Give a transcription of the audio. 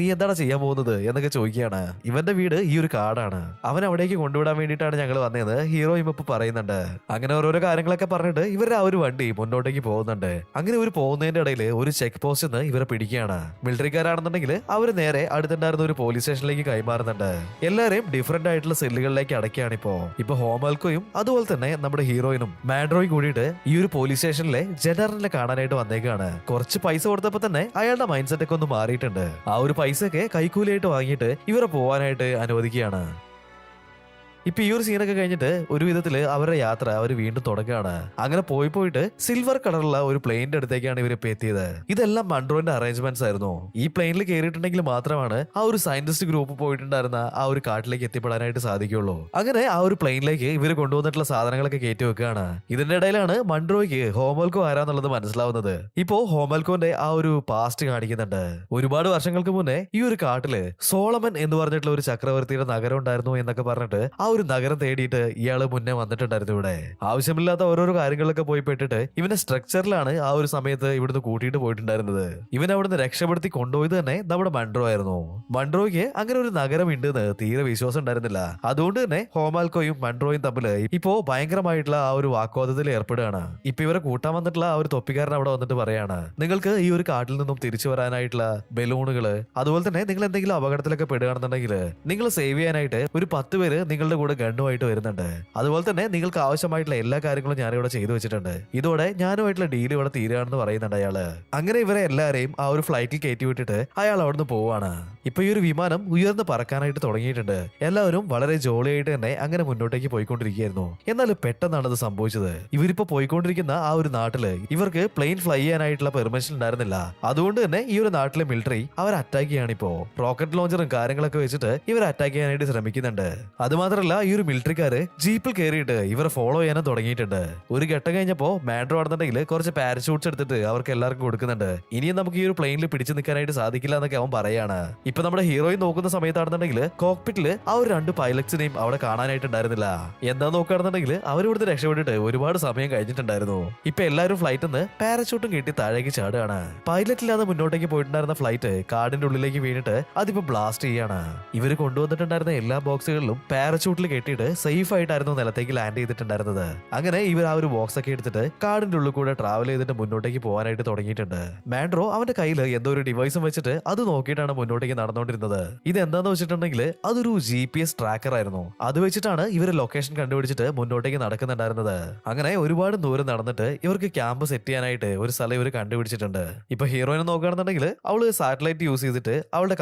നീ എന്താണ് ചെയ്യാൻ പോകുന്നത് എന്നൊക്കെ ചോദിക്കുകയാണ്. ഇവന്റെ വീട് ഈ ഒരു കാടാണ്. അവൻ അവിടേക്ക് കൊണ്ടുവിടാൻ വേണ്ടിയിട്ടാണ് ഞങ്ങൾ വന്നത് ഹീറോ ഇപ്പൊ പറയുന്നുണ്ട്. അങ്ങനെ ഓരോരോ കാര്യങ്ങളൊക്കെ പറഞ്ഞിട്ട് ഇവരുടെ ആ ഒരു വണ്ടി മുന്നോട്ടേക്ക് പോകുന്നുണ്ട്. അങ്ങനെ ഒരു പോകുന്നതിന്റെ ഇടയിൽ ഒരു ചെക്ക് പോസ്റ്റ് നിന്ന് ഇവരെ പിടിക്കുകയാണ്. മിലിറ്ററിക്കാരാണെന്നുണ്ടെങ്കിൽ അവർ നേരെ അടുത്തുണ്ടായിരുന്ന ഒരു പോലീസ് സ്റ്റേഷനിലേക്ക് കൈമാറുന്നുണ്ട്. എല്ലാവരെയും ഡിഫറെന്റ് ആയിട്ടുള്ള സെല്ലുകളിലേക്ക് അടക്കുകയാണ് ഇപ്പോ ഇപ്പൊ ഹോമൽക്കോയും അതുപോലെ തന്നെ നമ്മുടെ ഹീറോയിനും മാഡ്രോയും കൂടിയിട്ട് ഈ ഒരു പോലീസ് സ്റ്റേഷനിലെ ജനറലിനെ കാണാനായിട്ട് വന്നേക്കാണ്. കുറച്ച് പൈസ കൊടുത്തപ്പോ തന്നെ അയാളുടെ മൈൻഡ് സെറ്റ് ഒക്കെ ഒന്ന് മാറിയിട്ടുണ്ട്. ആ ഒരു പൈസ ഒക്കെ കൈക്കൂലിയായിട്ട് വാങ്ങിയിട്ട് ഇവരെ പോവാനായിട്ട് അനുവദിക്കുകയാണ്. ഇപ്പൊ ഈ ഒരു സീനൊക്കെ കഴിഞ്ഞിട്ട് ഒരു വിധത്തിൽ അവരുടെ യാത്ര അവർ വീണ്ടും തുടങ്ങുകയാണ്. അങ്ങനെ പോയി പോയിട്ട് സിൽവർ കളറുള്ള ഒരു പ്ലെയിനിന്റെ അടുത്തേക്കാണ് ഇവർ ഇപ്പൊ എത്തിയത്. ഇതെല്ലാം മൺട്രോന്റെ അറേഞ്ച്മെന്റ്സ് ആയിരുന്നു. ഈ പ്ലെയിനിൽ കയറിയിട്ടുണ്ടെങ്കിൽ മാത്രമാണ് ആ ഒരു സയന്റിസ്റ്റ് ഗ്രൂപ്പ് പോയിട്ടുണ്ടായിരുന്ന ആ ഒരു കാട്ടിലേക്ക് എത്തിപ്പെടാനായിട്ട് സാധിക്കുള്ളൂ അങ്ങനെ ആ ഒരു പ്ലെയിനിലേക്ക് ഇവർ കൊണ്ടുവന്നിട്ടുള്ള സാധനങ്ങളൊക്കെ കയറ്റി വെക്കുകയാണ്. ഇതിന്റെ ഇടയിലാണ് മൺട്രോയ്ക്ക് ഹോമൽക്കോ ആരാന്നുള്ളത് മനസ്സിലാവുന്നത്. ഇപ്പോ ഹോമൽക്കോന്റെ ആ ഒരു പാസ്റ്റ് കാണിക്കുന്നുണ്ട്. ഒരുപാട് വർഷങ്ങൾക്ക് മുന്നേ ഈ ഒരു കാട്ടിൽ സോളമൻ എന്ന് പറഞ്ഞിട്ടുള്ള ഒരു ചക്രവർത്തിയുടെ നഗരം ഉണ്ടായിരുന്നു എന്നൊക്കെ പറഞ്ഞിട്ട് ആ ഒരു നഗരം തേടിയിട്ട് ഇയാൾ മുന്നേ വന്നിട്ടുണ്ടായിരുന്നു ഇവിടെ. ആവശ്യമില്ലാത്ത ഓരോരോ കാര്യങ്ങളൊക്കെ പോയി പെട്ടിട്ട് ഇവന്റെ സ്ട്രക്ചറിലാണ് ആ ഒരു സമയത്ത് ഇവിടുന്ന് കൂട്ടിയിട്ട് പോയിട്ടുണ്ടായിരുന്നത്. ഇവൻ അവിടുന്ന് രക്ഷപ്പെടുത്തി കൊണ്ടുപോയത് തന്നെ നമ്മുടെ മൺട്രോ ആയിരുന്നു. മൺട്രോയ്ക്ക് അങ്ങനെ ഒരു നഗരം ഉണ്ടെന്ന് തീരെ വിശ്വാസം ഉണ്ടായിരുന്നില്ല. അതുകൊണ്ട് തന്നെ ഹോമാൽക്കോയും മൺട്രോയും തമ്മിൽ ഇപ്പോ ഭയങ്കരമായിട്ടുള്ള ആ ഒരു വാക്വാദത്തിൽ ഏർപ്പെടുകയാണ്. ഇപ്പൊ ഇവരെ കൂട്ടാൻ വന്നിട്ടുള്ള ആ ഒരു തൊപ്പിക്കാരൻ അവിടെ വന്നിട്ട് പറയാണ് നിങ്ങൾക്ക് ഈ ഒരു കാട്ടിൽ നിന്നും തിരിച്ചു വരാനായിട്ടുള്ള ബലൂണുകൾ അതുപോലെ തന്നെ നിങ്ങൾ എന്തെങ്കിലും അപകടത്തിലൊക്കെ പെടുകയാണെന്നുണ്ടെങ്കിൽ നിങ്ങൾ സേവ് ചെയ്യാനായിട്ട് ഒരു പത്ത് പേര് നിങ്ങളുടെ കൂടെ ഗണ്ണുമായിട്ട് വരുന്നുണ്ട്. അതുപോലെ തന്നെ നിങ്ങൾക്ക് ആവശ്യമായിട്ടുള്ള എല്ലാ കാര്യങ്ങളും ഞാനിവിടെ ചെയ്തു വെച്ചിട്ടുണ്ട്. ഇതോടെ ഞാനുമായിട്ടുള്ള ഡീൽ ഇവിടെ തീരുകയാണെന്ന് പറയുന്നുണ്ട് അയാൾ. അങ്ങനെ ഇവരെ എല്ലാവരെയും ആ ഒരു ഫ്ലൈറ്റിൽ കയറ്റി വിട്ടിട്ട് അയാൾ അവിടുന്ന് പോവാണ്. ഇപ്പൊ ഈ ഒരു വിമാനം ഉയർന്ന് പറക്കാനായിട്ട് തുടങ്ങിയിട്ടുണ്ട്. എല്ലാവരും വളരെ ജോളിയായിട്ട് തന്നെ അങ്ങനെ മുന്നോട്ടേക്ക് പോയിക്കൊണ്ടിരിക്കുകയായിരുന്നു. എന്നാൽ പെട്ടെന്നാണ് അത് സംഭവിച്ചത്. ഇവരിപ്പോ പോയിക്കൊണ്ടിരിക്കുന്ന ആ ഒരു നാട്ടിൽ ഇവർക്ക് പ്ലെയിൻ ഫ്ലൈ ചെയ്യാനായിട്ടുള്ള പെർമിഷൻ ഉണ്ടായിരുന്നില്ല. അതുകൊണ്ട് തന്നെ ഈ ഒരു നാട്ടിലെ മിലിറ്ററി അവർ അറ്റാക്ക് ചെയ്യാണ് ഇപ്പോ. റോക്കറ്റ് ലോഞ്ചറും കാര്യങ്ങളൊക്കെ വെച്ചിട്ട് ഇവർ അറ്റാക്ക് ചെയ്യാനായിട്ട് ശ്രമിക്കുന്നുണ്ട്. അതുമാത്രമല്ല ഈ ഒരു മിലിറ്ററിക്കാര് ജീപ്പിൽ കയറിയിട്ട് ഇവരെ ഫോളോ ചെയ്യാനും തുടങ്ങിയിട്ടുണ്ട്. ഒരു ഘട്ടം കഴിഞ്ഞപ്പോ മാഡ്രോ ആണെന്നുണ്ടെങ്കിൽ കുറച്ച് പാരഷൂട്ട്സ് എടുത്തിട്ട് അവർക്ക് എല്ലാവർക്കും കൊടുക്കുന്നുണ്ട്. ഇനിയും നമുക്ക് ഈ ഒരു പ്ലെയിനിൽ പിടിച്ചു നിൽക്കാനായിട്ട് സാധിക്കില്ല എന്നൊക്കെ അവൻ പറയാണ്. ഇപ്പൊ നമ്മുടെ ഹീറോയിൻ നോക്കുന്ന സമയത്താണെന്നുണ്ടെങ്കിൽ കോക്പിറ്റിൽ ആ ഒരു രണ്ട് പൈലറ്റ്സിനെയും അവിടെ കാണാനായിട്ടുണ്ടായിരുന്നില്ല. എന്താ നോക്കുകയാണെന്നുണ്ടെങ്കിൽ അവരിവിടുന്ന് രക്ഷപ്പെട്ടിട്ട് ഒരുപാട് സമയം കഴിഞ്ഞിട്ടുണ്ടായിരുന്നു. ഇപ്പൊ എല്ലാവരും ഫ്ലൈറ്റിൽ നിന്ന് പാരഷൂട്ടും കെട്ടി താഴേക്ക് ചാടുകയാണ്. പൈലറ്റ് ഇല്ലാതെ മുന്നോട്ടേക്ക് പോയിട്ടുണ്ടായിരുന്ന ഫ്ലൈറ്റ് കാടിന്റെ ഉള്ളിലേക്ക് വീണിട്ട് അതിപ്പോ ബ്ലാസ്റ്റ് ചെയ്യാണ്. ഇവർ കൊണ്ടുവന്നിട്ടുണ്ടായിരുന്ന എല്ലാ ബോക്സുകളിലും പാരഷൂട്ടിൽ കെട്ടിയിട്ട് സേഫ് ആയിട്ടായിരുന്നു നിലത്തേക്ക് ലാൻഡ് ചെയ്തിട്ടുണ്ടായിരുന്നത്. അങ്ങനെ ഇവർ ആ ഒരു ബോക്സ് ഒക്കെ എടുത്തിട്ട് കാടിന്റെ ഉള്ളിൽ കൂടെ ട്രാവൽ ചെയ്തിട്ട് മുന്നോട്ടേക്ക് പോകാനായിട്ട് തുടങ്ങിയിട്ടുണ്ട്. മാൻഡ്രോ അവന്റെ കയ്യിൽ എന്തോ ഒരു ഡിവൈസും വെച്ചിട്ട് അത് നോക്കിയിട്ടാണ് മുന്നോട്ടേക്ക് നടന്നുകൊണ്ടിരുന്നത്. ഇത് എന്താന്ന് വെച്ചിട്ടുണ്ടെങ്കിൽ അതൊരു ജി പി എസ് ട്രാക്കർ ആയിരുന്നു. അത് വെച്ചിട്ടാണ് ഇവർ ലൊക്കേഷൻ കണ്ടുപിടിച്ചിട്ട് മുന്നോട്ടേക്ക് നടക്കുന്നുണ്ടായിരുന്നത്. അങ്ങനെ ഒരുപാട് ദൂരം നടന്നിട്ട് ഇവർക്ക് ക്യാമ്പ് സെറ്റ് ചെയ്യാനായിട്ട് ഒരു സ്ഥലം ഇവർ കണ്ടുപിടിച്ചിട്ടുണ്ട്. ഇപ്പൊ ഹീറോയിനെ നോക്കുകയാണെന്നുണ്ടെങ്കിൽ അവൾ സാറ്റലൈറ്റ് യൂസ് ചെയ്തിട്ട് അവളുടെ